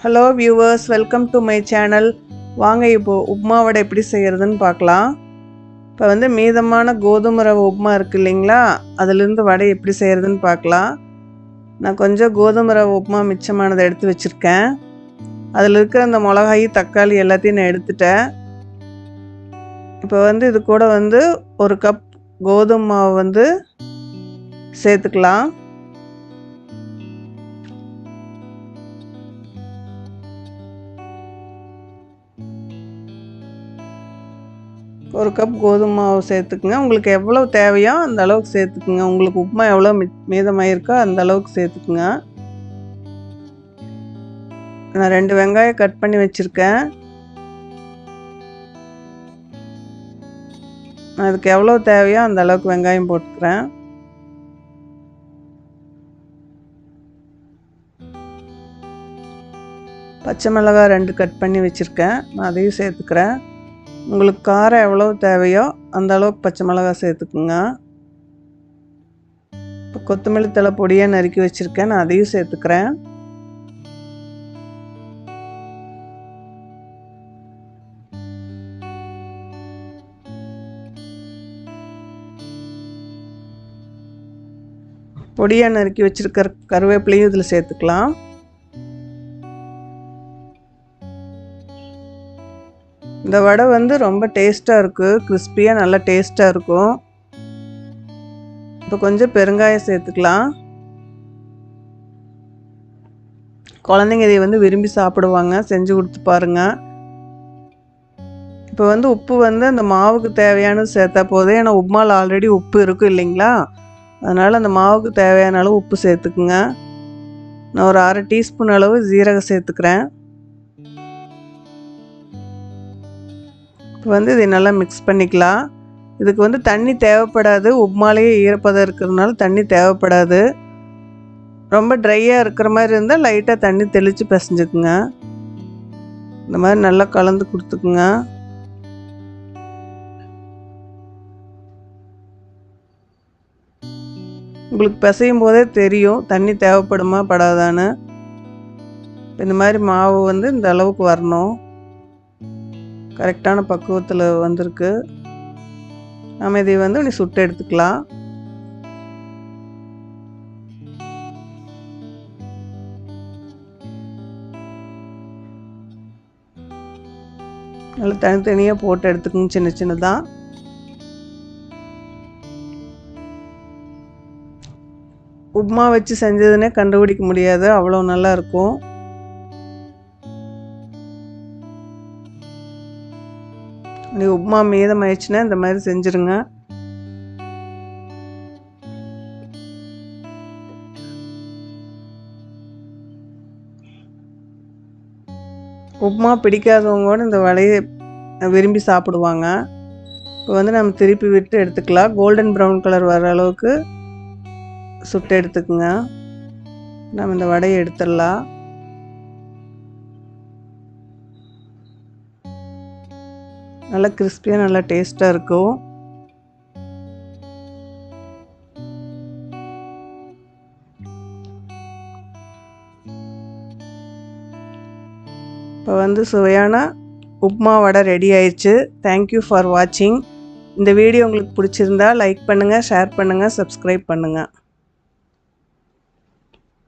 Hello viewers welcome to my channel வாங்க இப்போது உப்மா வடை எப்படி செய்கிறதுன்னு பார்க்கலாம். இப்போ வந்து மீதமான கோதுமை ரவை உப்புமா இருக்குது இல்லைங்களா? அதுலேருந்து வடை எப்படி செய்கிறதுன்னு பார்க்கலாம். நான் கொஞ்சம் கோதுமை ரவை உப்புமா மிச்சமானதை எடுத்து வச்சுருக்கேன். அதில் இருக்கிற அந்த மிளகாய் தக்காளி எல்லாத்தையும் நான் எடுத்துட்டேன். இப்போ வந்து இது கூட வந்து ஒரு கப் கோதுமை மாவு வந்து சேர்த்துக்கலாம். ஒரு கப் கோதுமை மாவு சேர்த்துக்குங்க. உங்களுக்கு எவ்வளோ தேவையோ அந்த அளவுக்கு சேர்த்துக்குங்க. உங்களுக்கு உப்புமா எவ்வளோ மி மீதமாயிருக்கோ அந்த அளவுக்கு சேர்த்துக்குங்க. நான் ரெண்டு வெங்காயம் கட் பண்ணி வச்சுருக்கேன். அதுக்கு எவ்வளோ தேவையோ அந்த அளவுக்கு வெங்காயம் போட்டுக்கிறேன். பச்சை மிளகாய் ரெண்டு கட் பண்ணி வச்சுருக்கேன். நான் அதையும் சேர்த்துக்கிறேன். உங்களுக்கு காரம் எவ்வளோ தேவையோ அந்த அளவுக்கு பச்சை மிளகாய் சேர்த்துக்குங்க. இப்போ கொத்தமல்லி தலை பொடியாக நறுக்கி வச்சுருக்கேன் நான் அதையும் சேர்த்துக்கிறேன். பொடியாக நறுக்கி வச்சுருக்கிற கருவேப்பிலையும் இதில் சேர்த்துக்கலாம். இந்த வடை வந்து ரொம்ப டேஸ்ட்டாக இருக்குது கிறிஸ்பியாக நல்லா டேஸ்ட்டாக இருக்கும். இப்போ கொஞ்சம் பெருங்காயம் சேர்த்துக்கலாம். குழந்தைங்க இதை வந்து விரும்பி சாப்பிடுவாங்க செஞ்சு கொடுத்து பாருங்கள் இப்போ வந்து உப்பு வந்து அந்த மாவுக்கு தேவையானது சேர்த்தா போதும். ஏன்னா உப்புமாவில் ஆல்ரெடி உப்பு இருக்கும் இல்லைங்களா? அதனால் அந்த மாவுக்கு தேவையான அளவு உப்பு சேர்த்துக்குங்க. நான் ஒரு அரை டீஸ்பூன் அளவு ஜீரகம் சேர்த்துக்கிறேன். வந்து இதை நல்லா மிக்ஸ் பண்ணிக்கலாம். இதுக்கு வந்து தண்ணி தேவைப்படாது. உப்மாலேயே ஈரப்பதம் இருக்கிறதுனால தண்ணி தேவைப்படாது. ரொம்ப ட்ரையாக இருக்கிற மாதிரி இருந்தால் லைட்டாக தண்ணி தெளித்து பிசைஞ்சுக்குங்க. இந்த மாதிரி நல்லா கலந்து கொடுத்துக்குங்க. உங்களுக்கு பிசையும் போதே தெரியும் தண்ணி தேவைப்படுமா படாதான்னு. இந்த மாதிரி மாவு வந்து இந்த அளவுக்கு வரணும். கரெக்டான பக்குவத்தில் வந்திருக்கு. நம்ம இதை வந்து நீ சுட்டு எடுத்துக்கலாம். நல்லா தனித்தனியாக போட்டு எடுத்துக்கணும் சின்ன சின்னதாக உப்மா வச்சு செஞ்சதுன்னே கண்டுபிடிக்க முடியாது. அவ்வளோ நல்லா இருக்கும். நீ உப்மா மீதம் ஆயிடுச்சுன்னா இந்த மாதிரி செஞ்சுருங்க. உப்மா பிடிக்காதவங்க கூட இந்த வடையை விரும்பி சாப்பிடுவாங்க. இப்போ வந்து நம்ம திருப்பி விட்டு எடுத்துக்கலாம். கோல்டன் ப்ரௌன் கலர் வர அளவுக்கு சுட்டு எடுத்துக்குங்க. நம்ம இந்த வடையை எடுத்துடலாம். நல்லா கிறிஸ்பியாக நல்லா டேஸ்ட்டாக இருக்கும். இப்போ வந்து சுவையான உப்மா வடை ரெடி ஆயிடுச்சு தேங்க்யூ ஃபார் வாட்சிங் இந்த வீடியோ உங்களுக்கு பிடிச்சிருந்தா லைக் பண்ணுங்கள் ஷேர் பண்ணுங்கள் சப்ஸ்கிரைப் பண்ணுங்கள்